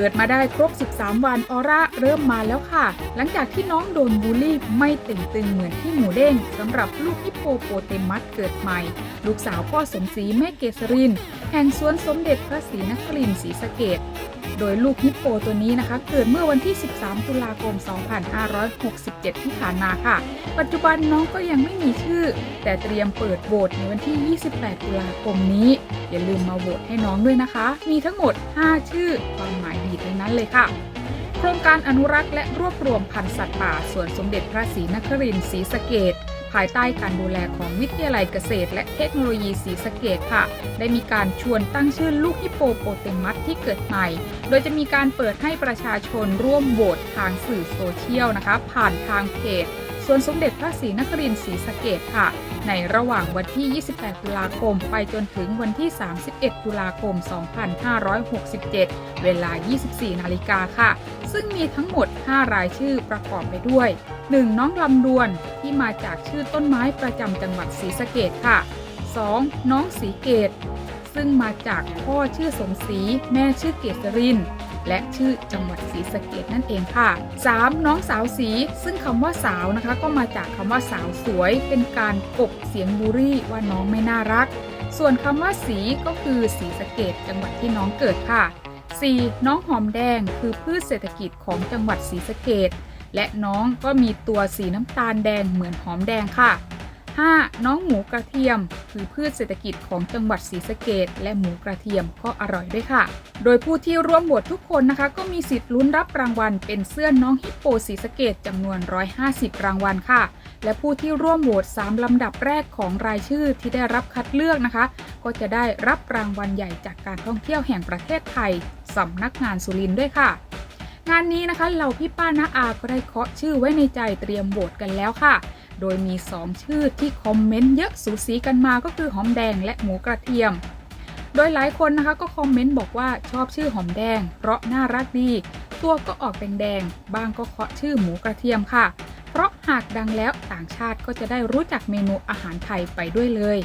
กิดมาได้ครบ 13 วันออร่าเริ่มมาแล้วค่ะ หลังจากที่น้องโดนบูลลี่ไม่ตึงตึงเหมือนที่หมูเด้งสำหรับลูกฮิปโปโปเตมัสเกิดใหม่ ลูกสาวพ่อสมศรีแม่เกษริน แห่งสวนสมเด็จพระศรีนครินทร์ศรีสะเกดโดยลูกฮิปโปตัวนี้นะคะ เกิดเมื่อวันที่ 13 ตุลาคม 2567 ที่ผ่านมาค่ะ ปัจจุบันน้องก็ยังไม่มีชื่อ แต่เตรียมเปิดโหวตในวันที่ 28 ตุลาคมนี้ อย่าลืมมาโหวตให้น้องด้วยนะคะ มีทั้งหมด 5 ชื่อความหมาย นั้นเลยค่ะ โครงการอนุรักษ์และรวบรวมพันธุ์สัตว์ป่าสวนสมเด็จพระศรีนครินทร์ศรีสะเกดภายใต้การดูแลของวิทยาลัยเกษตร และเทคโนโลยีศรีสะเกดค่ะ ได้มีการชวนตั้งชื่อลูกฮิปโปโปเตมัสที่เกิดใหม่ โดยจะมีการเปิดให้ประชาชนร่วมโหวตทางสื่อโซเชียลนะคะ ผ่านทางเพจ วนสมเด็จพระศรีนครินทร์ศรีสะเกดค่ะ ในระหว่างวันที่ 28 ตุลาคม ไปจนถึงวันที่ 31 ตุลาคม 2567 เวลา 24 นาฬิกาค่ะ ซึ่งมีทั้งหมด 5 รายชื่อประกอบไปด้วย 1. น้องลำดวนที่มาจากชื่อต้นไม้ประจำจังหวัดศรีสะเกดค่ะ 2. น้องสีเกต ซึ่งมาจากพ่อชื่อสมศรีแม่ชื่อเกษรินและชื่อจังหวัดศรีสะเกดนั่นเองค่ะ 3. น้องสาวสีซึ่งคำว่าสาวนะคะ ก็มาจากคำว่าสาวสวย เป็นการกบเสียงบูรี่ว่าน้องไม่น่ารัก ส่วนคำว่าสีก็คือสีสะเกดจังหวัดที่น้องเกิดค่ะ 4. น้องหอมแดงคือพืชเศรษฐกิจของจังหวัดศรีสะเกดและน้องก็มีตัวสีน้ำตาลแดงเหมือนหอมแดงค่ะ 5. น้องหมูกระเทียม คือพืชเศรษฐกิจของจังหวัดศรีสะเกดและหมูกระเทียมก็อร่อยด้วยค่ะ โดยผู้ที่ร่วมโหวตทุกคนนะคะ ก็มีสิทธิ์ลุ้นรับรางวัล เป็นเสื้อน้องฮิปโปศรีสะเกดจำนวน 150 รางวัลค่ะ และผู้ที่ร่วมโหวต3ลำดับแรกของรายชื่อที่ได้รับคัดเลือกนะคะ ก็จะได้รับรางวัลใหญ่จากการท่องเที่ยวแห่งประเทศไทยสำนักงานสุรินด้วยค่ะงานนี้นะคะเหล่าพี่ป้าน้าอาก็ได้เคาะชื่อไว้ในใจเตรียมโหวตกันแล้วค่ะ โดยมี 2 ชื่อที่คอมเมนต์เยอะสูสีกันมาก็คือหอมแดงและหมูกระเทียม โดยหลายคนนะคะก็คอมเมนต์บอกว่าชอบชื่อหอมแดง เพราะน่ารักดี ตัวก็ออกแดงๆบางก็เคาะชื่อหมูกระเทียมค่ะ เพราะหากดังแล้วต่างชาติก็จะได้รู้จักเมนูอาหารไทยไปด้วยเลย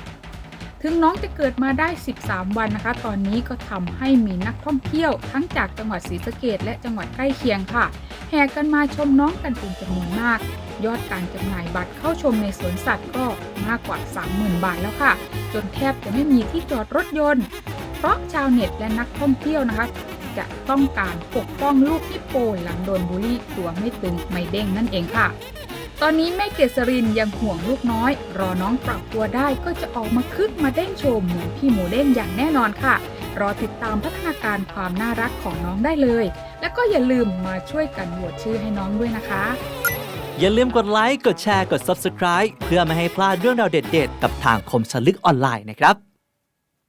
ถึงน้องจะเกิดมาได้ 13 วันนะคะ ตอนนี้ก็ทำให้มีนักท่องเที่ยว ทั้งจากจังหวัดศรีสะเกดและจังหวัดใกล้เคียงค่ะแห่กันมาชมน้องกันเป็นจำนวนมาก ยอดการจำหน่ายบัตรเข้าชมในสวนสัตว์ก็มากกว่า 30,000 บาทแล้วค่ะ จนแทบจะไม่มีที่จอดรถยนต์ เพราะชาวเน็ตและนักท่องเที่ยวนะคะ จะต้องการปกป้องลูกฮิปโปหลังโดนบูลลี่ตัวไม่ตึงไม่เด้งนั่นเองค่ะ ตอนนี้แม่เกษรินยังห่วงลูกน้อย รอน้องปรับตัวได้ก็จะออกมาคึกมาเด้งโชว์เหมือนพี่หมูเด้งอย่างแน่นอนค่ะ รอติดตามพัฒนาการความน่ารักของน้องได้เลย และก็อย่าลืมมาช่วยกันโหวตชื่อให้น้องด้วยนะคะ อย่าลืมกดไลค์ กดแชร์ กด Subscribe เพื่อไม่ให้พลาดเรื่องราวเด็ด ๆ กับทางคมสลึกออนไลน์นะครับ